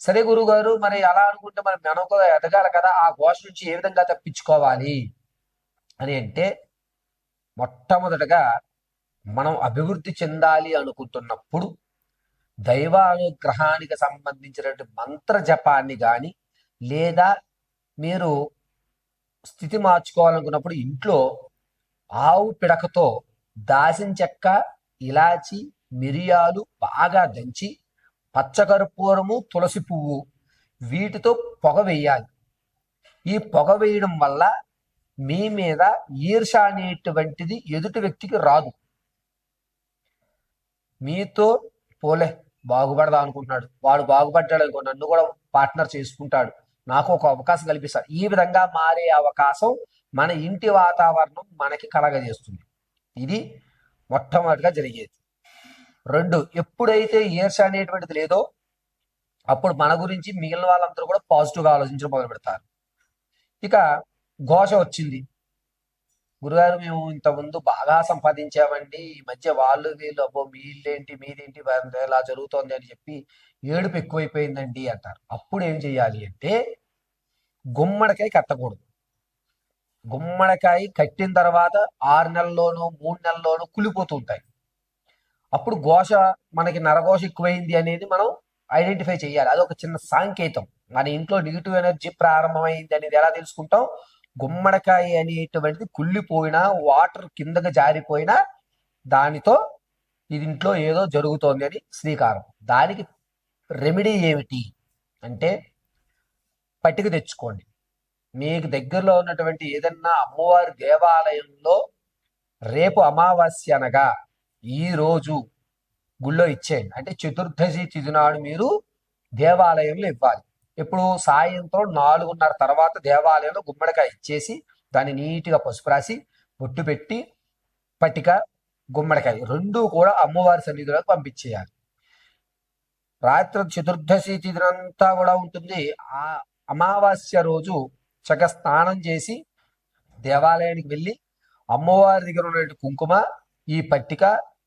సరే గురుగారు మరి అలా అనుకుంటే మనం కూడా ఎదగాలి కదా ఆ ఘోష నుంచి ఏ విధంగా తప్పించుకోవాలి? అని అంటే మొట్టమొదటగా మనం అభివృద్ధి చెందాలి అనుకుంటున్నప్పుడు దైవానుగ్రహానికి సంబంధించినటువంటి మంత్ర జపాన్ని కానీ లేదా మీరు స్థితి మార్చుకోవాలనుకున్నప్పుడు ఇంట్లో ఆవు పిడకతో దాసిన చెక్క ఇలాచి మిరియాలు బాగా దంచి పచ్చకర్పూరము తులసి పువ్వు వీటితో పొగ వేయాలి. ఈ పొగ వేయడం వల్ల మీ మీద ఈర్ష అనేటువంటిది ఎదుటి వ్యక్తికి రాదు. మీతో పోలే బాగుపడదా అనుకుంటున్నాడు. వాడు బాగుపడ్డాడు అనుకో నన్ను కూడా పార్ట్నర్ చేసుకుంటాడు. నాకు ఒక అవకాశం కల్పిస్తాడు. ఈ విధంగా మారే అవకాశం మన ఇంటి వాతావరణం మనకి కలగజేస్తుంది. ఇది మొట్టమొదటిగా జరిగేది. రెండు ఎప్పుడైతే ఈర్ష అనేటువంటిది లేదో అప్పుడు మన గురించి మిగిలిన వాళ్ళందరూ కూడా పాజిటివ్గా ఆలోచించడం మొదలు పెడతారు. ఇక ఘోష వచ్చింది. గురుగారు మేము ఇంత ముందు బాగా సంపాదించామండి. ఈ మధ్య వాళ్ళు వీళ్ళు అబ్బో మీళ్ళేంటి మీదేంటి వారి ఇలా జరుగుతోంది అని చెప్పి ఏడుపు ఎక్కువైపోయిందండి అంటారు. అప్పుడు ఏం చేయాలి అంటే గుమ్మడికాయ కట్టకూడదు. గుమ్మడికాయ కట్టిన తర్వాత ఆరు నెలల్లోనూ మూడు నెలల్లోనూ కులిపోతూ ఉంటాయి. అప్పుడు ఘోష మనకి నరఘోష ఎక్కువైంది అనేది మనం ఐడెంటిఫై చేయాలి. అది ఒక చిన్న సాంకేతం. మన ఇంట్లో నెగిటివ్ ఎనర్జీ ప్రారంభమైంది అనేది ఎలా తెలుసుకుంటాం? గుమ్మడికాయ అనేటువంటిది కుళ్ళిపోయినా వాటర్ కిందకి జారిపోయినా దానితో ఇది ఇంట్లో ఏదో జరుగుతోంది అని శ్రీకారం. దానికి రెమెడీ ఏమిటి? అంటే పట్టిక తెచ్చుకోండి. మీకు దగ్గరలో ఉన్నటువంటి ఏదన్నా అమ్మవారి దేవాలయంలో రేపు అమావాస్య అనగా ఈ రోజు గుళ్ళో ఇచ్చేయండి. అంటే చతుర్దశి తిథినాడు మీరు దేవాలయంలో ఇవ్వాలి. ఇప్పుడు సాయంత్రం నాలుగున్నర తర్వాత దేవాలయంలో గుమ్మడికాయ ఇచ్చేసి దాన్ని నీట్గా పసుపు రాసి బొట్టు పెట్టి పట్టిక గుమ్మడికాయ రెండు కూడా అమ్మవారి సన్నిధిలోకి పంపించేయాలి. రాత్రి చతుర్దశి తిథినంతా కూడా ఉంటుంది. ఆ అమావాస్య రోజు చక్క స్నానం చేసి దేవాలయానికి వెళ్ళి అమ్మవారి దగ్గర ఉన్నటువంటి కుంకుమ ఈ పట్టిక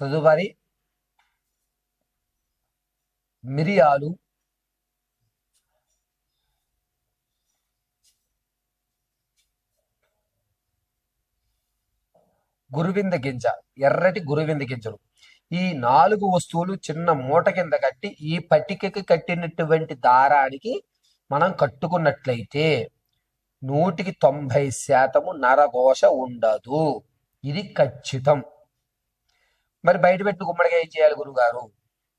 తదుపరి మిరియాలు. గురువింద గింజ ఎర్రటి గురువింద గింజలు. ఈ నాలుగు వస్తువులు చిన్న మూట కింద కట్టి ఈ పట్టికకి కట్టినటువంటి దారానికి మనం కట్టుకున్నట్లయితే నూటికి తొంభై శాతము నరఘోష ఉండదు. ఇది ఖచ్చితం. మరి బయట పెట్టి గుమ్మడికాయ చేయాలి గురుగారు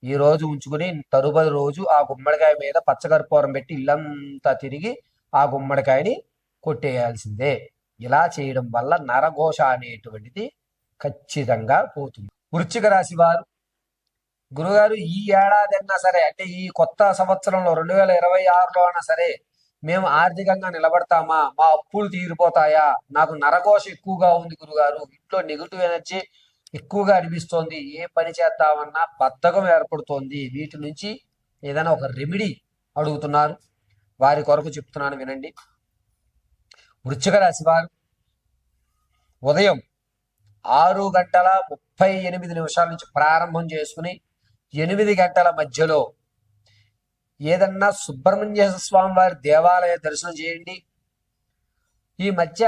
ఈ రోజు ఉంచుకుని తరుబడి రోజు ఆ గుమ్మడికాయ మీద పచ్చకర్పూరం పెట్టి ఇల్లంతా తిరిగి ఆ గుమ్మడికాయని కొట్టేయాల్సిందే. ఇలా చేయడం వల్ల నరఘోష అనేటువంటిది ఖచ్చితంగా పోతుంది. వృశ్చిక రాశి వారు గురుగారు ఈ ఏడాది అయినా సరే అంటే ఈ కొత్త సంవత్సరంలో రెండు వేల ఇరవై ఆరులో అయినా సరే మేము ఆర్థికంగా నిలబడతామా? మా అప్పులు తీరిపోతాయా? నాకు నరఘోష ఎక్కువగా ఉంది గురుగారు ఇంట్లో నెగిటివ్ ఎనర్జీ ఎక్కువగా అనిపిస్తోంది. ఏ పని చేద్దామన్నా బద్ధకం ఏర్పడుతోంది. వీటి నుంచి ఏదైనా ఒక రెమెడీ అడుగుతున్నారు. వారి కొరకు చెప్తున్నాను వినండి. వృశ్చిక రాశి వారు ఉదయం ఆరు గంటల ముప్పై ఎనిమిది నిమిషాల నుంచి ప్రారంభం చేసుకుని ఎనిమిది గంటల మధ్యలో ఏదన్నా సుబ్రహ్మణ్య స్వామి వారి దేవాలయ దర్శనం చేయండి. ఈ మధ్య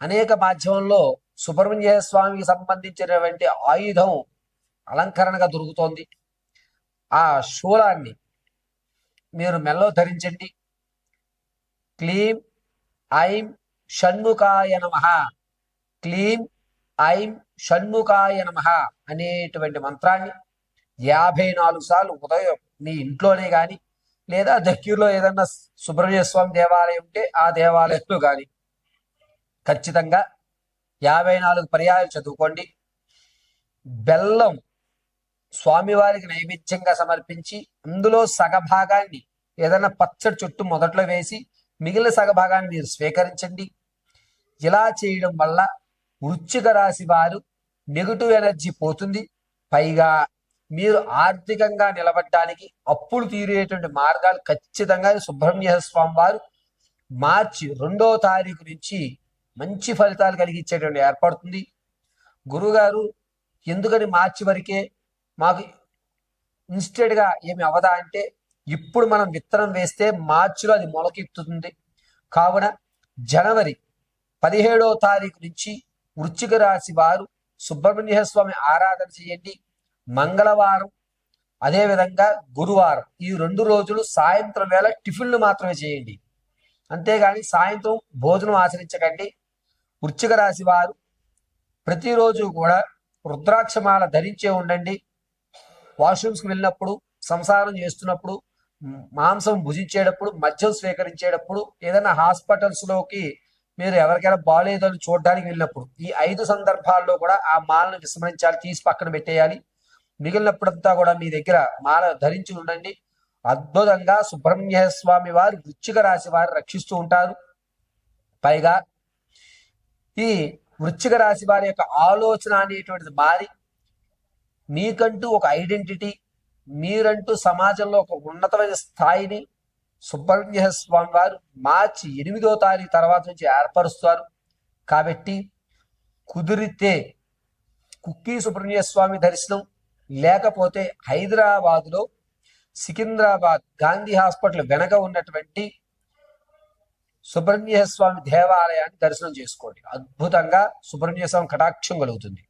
అనేక మాధ్యమంలో సుబ్రహ్మణ్య స్వామికి సంబంధించినటువంటి ఆయుధం అలంకరణగా దొరుకుతోంది. ఆ శూలాన్ని మీరు మెల్లో ధరించండి. క్లీం ఐం షణ్ముఖాయ నమ. క్లీం ఐం షణ్ముఖాయ నమ అనేటువంటి మంత్రాన్ని యాభై నాలుగు సార్లు ఉదయం మీ ఇంట్లోనే కానీ లేదా దగ్గరలో ఏదన్నా సుబ్రహ్మణ్య స్వామి దేవాలయం ఉంటే ఆ దేవాలయంలో కానీ ఖచ్చితంగా యాభై నాలుగు పర్యాయాలు చదువుకోండి. బెల్లం స్వామివారికి నైవేద్యంగా సమర్పించి అందులో సగభాగాన్ని ఏదైనా పచ్చడి చుట్టూ మొదట్లో వేసి మిగిలిన సగభాగాన్ని మీరు స్వీకరించండి. ఇలా చేయడం వల్ల వృచ్చిక రాశి వారు నెగిటివ్ ఎనర్జీ పోతుంది. పైగా మీరు ఆర్థికంగా నిలబడడానికి అప్పులు తీరేటువంటి మార్గాలు ఖచ్చితంగా సుబ్రహ్మణ్య స్వామి వారు మార్చి రెండో తారీఖు నుంచి మంచి ఫలితాలు కలిగించేటువంటి ఏర్పడుతుంది. గురుగారు ఎందుకని మార్చి వరకే మాకు ఇన్స్టెంట్గా ఏమి అవదా అంటే ఇప్పుడు మనం విత్తనం వేస్తే మార్చిలో అది మొలకెత్తుతుంది. కావున జనవరి పదిహేడో తారీఖు నుంచి వృచ్చిక రాశి వారు సుబ్రహ్మణ్య స్వామి ఆరాధన చేయండి. మంగళవారం అదేవిధంగా గురువారం ఈ రెండు రోజులు సాయంత్రం వేళ టిఫిన్లు మాత్రమే చేయండి. అంతేగాని సాయంత్రం భోజనం ఆచరించకండి. వృశ్చిక రాశి వారు ప్రతిరోజు కూడా రుద్రాక్షమాల ధరించే ఉండండి. వాష్రూమ్స్కి వెళ్ళినప్పుడు సంసారం చేస్తున్నప్పుడు మాంసం భుజించేటప్పుడు మద్యం స్వీకరించేటప్పుడు ఏదైనా హాస్పిటల్స్లోకి మీరు ఎవరికైనా బాగాలేదని చూడడానికి వెళ్ళినప్పుడు ఈ ఐదు సందర్భాల్లో కూడా ఆ మాలను విస్మరించాలి తీసి పక్కన పెట్టేయాలి. మిగిలినప్పుడంతా కూడా మీ దగ్గర మాల ధరించి ఉండండి. అద్భుతంగా సుబ్రహ్మణ్య స్వామి వారు వృచ్చిక రాశి వారు రక్షిస్తూ ఉంటారు. పైగా ఈ వృశ్చిక రాశి వారి యొక్క ఆలోచన అనేటువంటిది మారి మీకంటూ ఒక ఐడెంటిటీ మీరంటూ సమాజంలో ఒక ఉన్నతమైన స్థాయిని సుబ్రహ్మణ్య స్వామి వారు మార్చి ఎనిమిదో తారీఖు తర్వాత నుంచి ఏర్పరుస్తారు. కాబట్టి కుదిరితే కుక్కీ సుబ్రహ్మణ్య స్వామి దర్శనం లేకపోతే హైదరాబాద్లో సికింద్రాబాద్ గాంధీ హాస్పిటల్ వెనక ఉన్నటువంటి సుబ్రహ్మణ్య స్వామి దేవాలయాన్ని దర్శనం చేసుకోండి. అద్భుతంగా సుబ్రహ్మణ్య స్వామి కటాక్షం కలుగుతుంది.